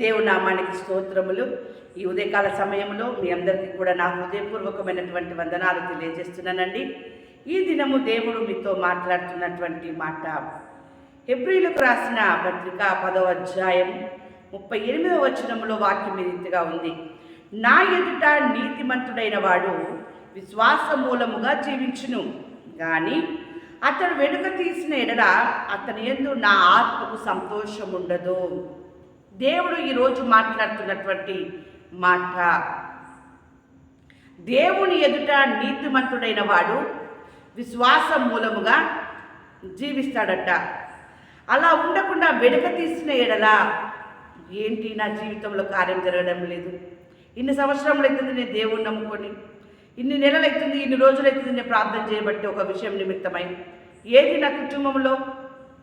దేవుని నామానికి స్తోత్రములు. ఈ ఉదయకాల సమయంలో మీ అందరికీ కూడా నా హృదయపూర్వకమైనటువంటి వందనాలు తెలియజేస్తున్నానండి. ఈ దినము దేవుడు మీతో మాట్లాడుతున్నటువంటి మాట. ఎబ్రిలకు రాసిన పత్రిక పదవ అధ్యాయం ముప్పై ఎనిమిదవ వచనములో వాక్యం ఈ రీతిగా ఉంది. నా ఎదుట నీతిమంతుడైన వాడు విశ్వాస మూలముగా జీవించును. కానీ అతడు వెనుక తీసిన ఎడల అతని ఎందు నా ఆత్మకు సంతోషం ఉండదు దేవుడు ఈరోజు మాట్లాడుతున్నటువంటి మాట. దేవుని ఎదుట నీతిమంతుడైన వాడు విశ్వాసం మూలముగా జీవిస్తాడట. అలా ఉండకుండా వెనుక తీసిన ఎడల ఏంటి నా జీవితంలో కార్యం జరగడం లేదు? ఇన్ని సంవత్సరములు అవుతుంది నేను దేవుణ్ణి నమ్ముకొని ఇన్ని నెలలు అవుతుంది ఇన్ని రోజులు అవుతుంది నేను ప్రార్థన చేయబట్టి ఒక విషయం నిమిత్తమై ఏది నా కుటుంబంలో?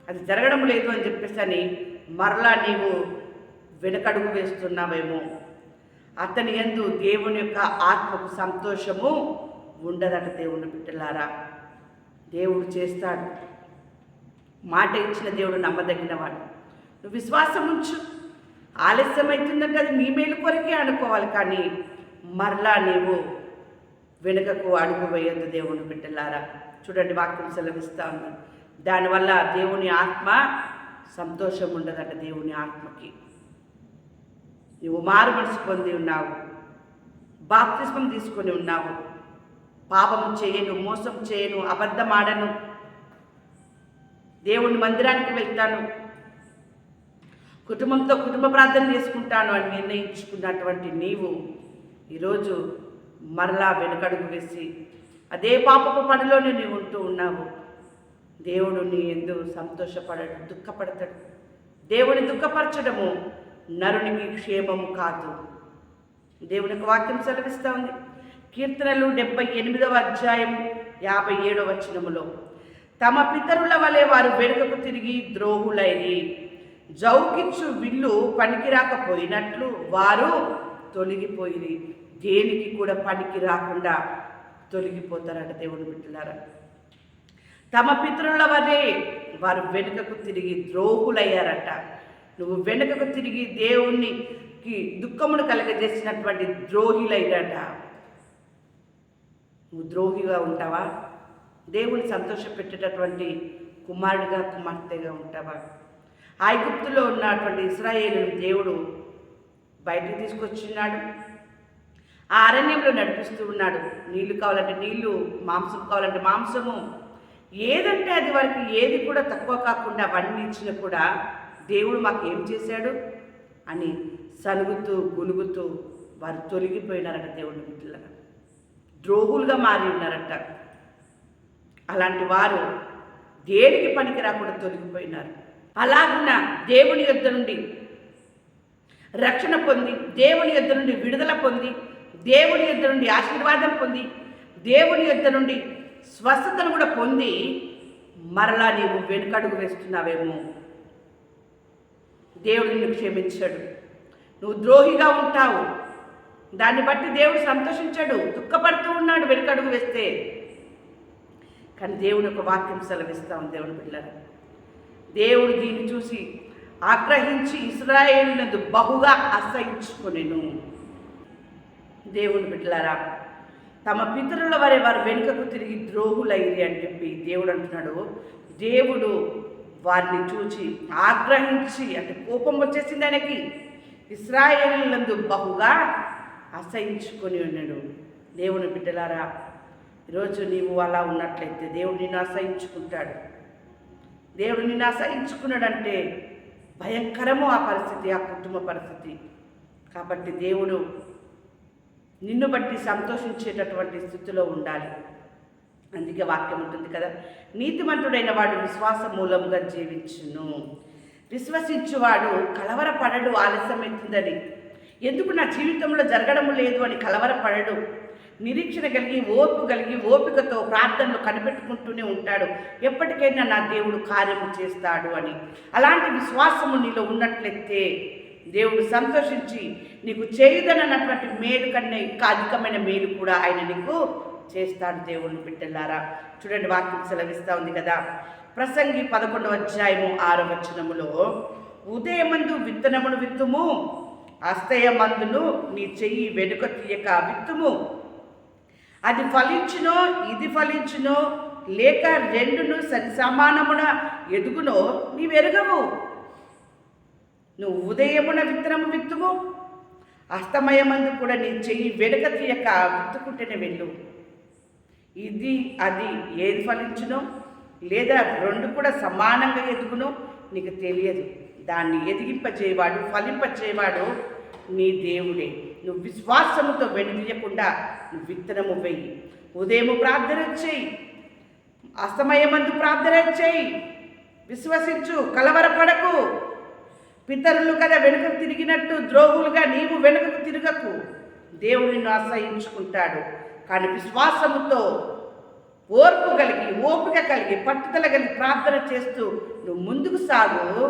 అది జరగడం లేదు అని చెప్పేసి అని మరలా నీవు వెనకడుగు వేస్తున్నామేమో. అతని ఎందు దేవుని యొక్క ఆత్మకు సంతోషము ఉండదట దేవుని బిడ్డలారా. దేవుడు చేస్తాడు. మాట ఇచ్చిన దేవుడు నమ్మదగినవాడు నువ్వు విశ్వాసం ఉంచు. ఆలస్యం అవుతుందంటే అది నీ మేలు కొరకే అనుకోవాలి కానీ మరలా నీవు వెనుకకు అడుగు వేయద్దు దేవుని బిడ్డలారా. చూడండి వాక్యం సెలవిస్తా ఉంది. దానివల్ల దేవుని ఆత్మ సంతోషం ఉండదట దేవుని ఆత్మకి. నువ్వు మారు మనసు పొంది ఉన్నావు. బాప్తిస్మం తీసుకొని ఉన్నావు. పాపము చేయను మోసం చేయను అబద్ధమాడను. దేవుని మందిరానికి వెళ్తాను. కుటుంబంతో కుటుంబ ప్రార్థన చేసుకుంటాను అని నిర్ణయించుకున్నటువంటి నీవు ఈరోజు మరలా వెనుకడుగు వేసి అదే పాపపు పనిలోనే నీవు ఉంటూ ఉన్నావు. దేవుడు నీ ఎందు సంతోషపడడు దుఃఖపడతాడు. దేవుని దుఃఖపరచడము నరునికి క్షేమము కాదు. దేవునికి వాక్యం సెలవిస్తూ ఉంది. కీర్తనలు డెబ్బై ఎనిమిదవ అధ్యాయం యాభై ఏడవ వచనములో తమ పితరుల వలె వారు వెనుకకు తిరిగి ద్రోహులైరి. జౌకిచ్చు విల్లు పనికి రాకపోయినట్లు వారు తొలగిపోయి దేనికి కూడా పనికి రాకుండా తొలగిపోతారట దేవుని బిడ్డలారా. తమ పితరుల వలె వారు వెనుకకు తిరిగి ద్రోహులయ్యారట. నువ్వు వెనుకకు తిరిగి దేవునికి దుఃఖమును కలగజేసినటువంటి ద్రోహిలైనట. నువ్వు ద్రోహిగా ఉంటావా? దేవుని సంతోషపెట్టేటటువంటి కుమారుడిగా కుమార్తెగా ఉంటావా? ఐగుప్తులో ఉన్నటువంటి ఇస్రాయేలు దేవుడు బయటికి తీసుకొచ్చిన్నాడు ఆ అరణ్యంలో నడిపిస్తూ ఉన్నాడు. నీళ్ళు కావాలంటే నీళ్ళు మాంసం కావాలంటే మాంసము. ఏదంటే అది వారికి ఏది కూడా తక్కువ కాకుండా అవన్నీ ఇచ్చినా కూడా దేవుడు మాకు ఏం చేశాడు? అని సలుగుతూ గులుగుతూ వారు తొలగిపోయినారట దేవుడి బిడ్డలగా. ద్రోహులుగా మారి ఉన్నారట. అలాంటి వారు దేనికి పనికి రాకుండా తొలగిపోయినారు? అలాగున్న దేవుని యొద్ద నుండి రక్షణ పొంది దేవుని యొద్ద నుండి విడుదల పొంది దేవుని యొద్ద నుండి ఆశీర్వాదం పొంది దేవుని యొద్ద నుండి స్వస్థతను కూడా పొంది మరలా నీవు వెనుకడుగు వేస్తున్నావేమో దేవుడు నిన్ను క్షమించాడు. నువ్వు ద్రోహిగా ఉంటావు. దాన్ని బట్టి దేవుడు సంతోషించాడు. దుఃఖపడుతూ ఉన్నాడు వెనుకడుగు వేస్తే. కానీ దేవుని యొక్క వాక్యం సెలవిస్తాం దేవుని పిల్లలు దేవుడు దీన్ని చూసి ఆగ్రహించి ఇస్రాయేలునందు బహుగా అసహించుకునేను. దేవుని బిడ్డలారా తమ పితరుల వారి వారు వెనుకకు తిరిగి ద్రోహులైరి అని చెప్పి దేవుడు అంటున్నాడు. దేవుడు వారిని చూచి ఆగ్రహించి అంటే కోపం వచ్చేసింది ఆయనకి. ఇస్రాయేలునందు బహుగా అసహించుకొని ఉన్నాడు. దేవుని బిడ్డలారా ఈరోజు నీవు అలా ఉన్నట్లయితే దేవుడు నిన్ను అసహించుకుంటాడు. దేవుడు నిన్ను అసహించుకున్నాడంటే భయంకరము ఆ పరిస్థితి ఆ కుటుంబ పరిస్థితి. కాబట్టి దేవుడు నిన్ను బట్టి సంతోషించేటటువంటి స్థితిలో ఉండాలి. అందుకే వాక్యం ఉంటుంది కదా. నీతిమంతుడైన వాడు విశ్వాస మూలంగా జీవించును. విశ్వసించువాడు కలవరపడడు ఆలస్యమవుతుందని. ఎందుకు నా జీవితంలో జరగడం లేదు అని కలవరపడడు? నిరీక్షణ కలిగి ఓపు కలిగి ఓపికతో ప్రార్థనలు కనిపెట్టుకుంటూనే ఉంటాడు. ఎప్పటికైనా నా దేవుడు కార్యము చేస్తాడు అని. అలాంటి విశ్వాసము నీలో ఉన్నట్లయితే దేవుడు సంతోషించి నీకు చేయదనన్నటువంటి మేలు కన్నా ఇంకా అధికమైన మేలు కూడా ఆయన నీకు చేస్తాడు దేవుని బిడ్డలారా. చూడండి వాక్యం సెలవిస్తూ ఉంది కదా. ప్రసంగి పదకొండవ అధ్యాయము ఆరు వచనములో ఉదయమందు విత్తనమును విత్తుము అస్తయమందును నీ చెయ్యి వెనుక తీయక విత్తుము. అది ఫలించునో ఇది ఫలించునో లేక రెండును సరి సమానమున ఎదుగునో నీవెరగవు నువ్వు ఉదయమున విత్తనము విత్తుము అస్తమయమందు కూడా నీ చెయ్యి వెనుక తీయక విత్తుకుంటేనే వెళ్ళు. ఇది అది ఏది ఫలించునో? లేదా రెండు కూడా సమానంగా ఎదుగునో? నీకు తెలియదు. దాన్ని ఎదిగింపచేయవాడు ఫలింపచేయవాడు నీ దేవుడే. నువ్వు విశ్వాసముతో వెనుదీయకుండా నువ్వు విత్తనము వెయ్యి ఉదయము ప్రార్థన చేయి. అస్తమయమందు ప్రార్థన చేయి. విశ్వసించు కలవరపడకు. పితరులు కదా వెనుకకు తిరిగినట్టు ద్రోహులుగా నీవు వెనుకకు తిరగకు. దేవుడు నిన్ను ఆశ్రయించుకుంటాడు. కానీ విశ్వాసముతో ఓర్పు కలిగి ఓపిక కలిగి పట్టుదల కలిగి ప్రార్థన చేస్తూ నువ్వు ముందుకు సాగు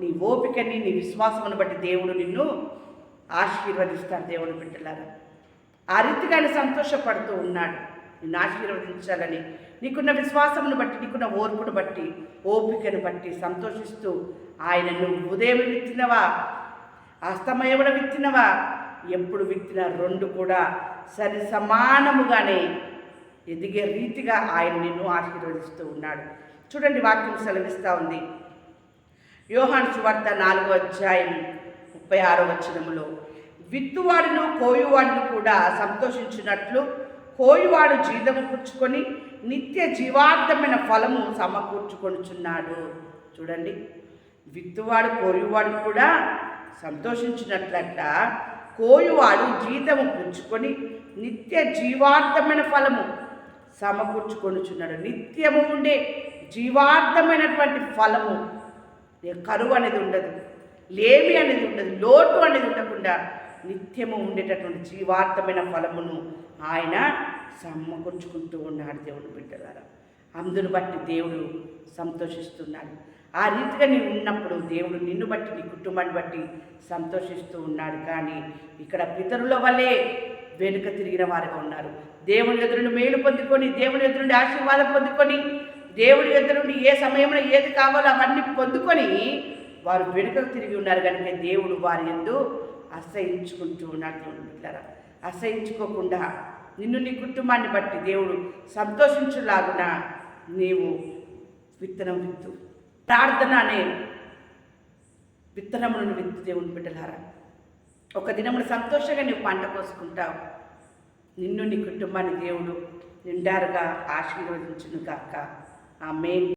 నీ ఓపికని నీ విశ్వాసమును బట్టి దేవుడు నిన్ను ఆశీర్వదిస్తాడు దేవుని బిడ్డలారా. ఆ రీతిగానే సంతోషపడుతూ ఉన్నాడు. నిన్ను ఆశీర్వదించాలని నీకున్న విశ్వాసమును బట్టి నీకున్న ఓర్పును బట్టి ఓపికను బట్టి సంతోషిస్తూ ఆయన నువ్వు ఉదయం విత్తినవా అస్తమయమున విత్తినవా ఎప్పుడు విత్తిన రెండు కూడా సరి సమానముగానే ఎదిగే రీతిగా ఆయన నిన్ను ఆశీర్వదిస్తూ ఉన్నాడు. చూడండి వాక్యం సెలవిస్తూ ఉంది. యోహాను సువార్త నాలుగో అధ్యాయం ముప్పై ఆరో వచనములో విత్తువాడును కోయువాడును కూడా సంతోషించినట్లు కోయువాడు జీతము పుచ్చుకొని నిత్య జీవార్థమైన ఫలము సమకూర్చుకొనుచున్నాడు. చూడండి. విత్తువాడు కోయువాడు కూడా సంతోషించినట్లట కోయువాడు జీతము పుచ్చుకొని నిత్య జీవార్థమైన ఫలము సమకూర్చుకొనుచున్నాడు. నిత్యము ఉండే జీవార్థమైనటువంటి ఫలము కరువు అనేది ఉండదు లేమి అనేది ఉండదు లోటు అనేది ఉండకుండా నిత్యము ఉండేటటువంటి జీవార్థమైన ఫలమును ఆయన సమకూర్చుకుంటూ ఉన్నాడు దేవుని బిడ్డలారా. అందును బట్టి దేవుడు సంతోషిస్తున్నాడు. ఆ రీతిగా నీవు ఉన్నప్పుడు దేవుడు నిన్ను బట్టి నీ కుటుంబాన్ని బట్టి సంతోషిస్తూ ఉన్నాడు. కానీ ఇక్కడ పితరుల వల్లే వెనుక తిరిగిన వారుగా ఉన్నారు. దేవుని ఎదురుని మేలు పొందుకొని దేవుని ఎదురుండి ఆశీర్వాదం పొందుకొని దేవుడి ఎదురుండి ఏ సమయంలో ఏది కావాలో అవన్నీ పొందుకొని వారు వెనుకకు తిరిగి ఉన్నారు. కనుక దేవుడు వారి ఎందు అసహించుకుంటూ ఉన్నాడు దేవుడు బిడ్డలారా. అసహించుకోకుండా నిన్ను నీ కుటుంబాన్ని బట్టి దేవుడు సంతోషించులాగున నీవు విత్తనం విత్తు. ప్రార్థన అనే విత్తనములను విత్తు దేవుని బిడ్డలారా. ఒక దినమును సంతోషంగా నీవు పంట కోసుకుంటావు. నిన్ను నీ కుటుంబాన్ని దేవుడు నిండారుగా ఆశీర్వదించును కాక ఆ మెయిన్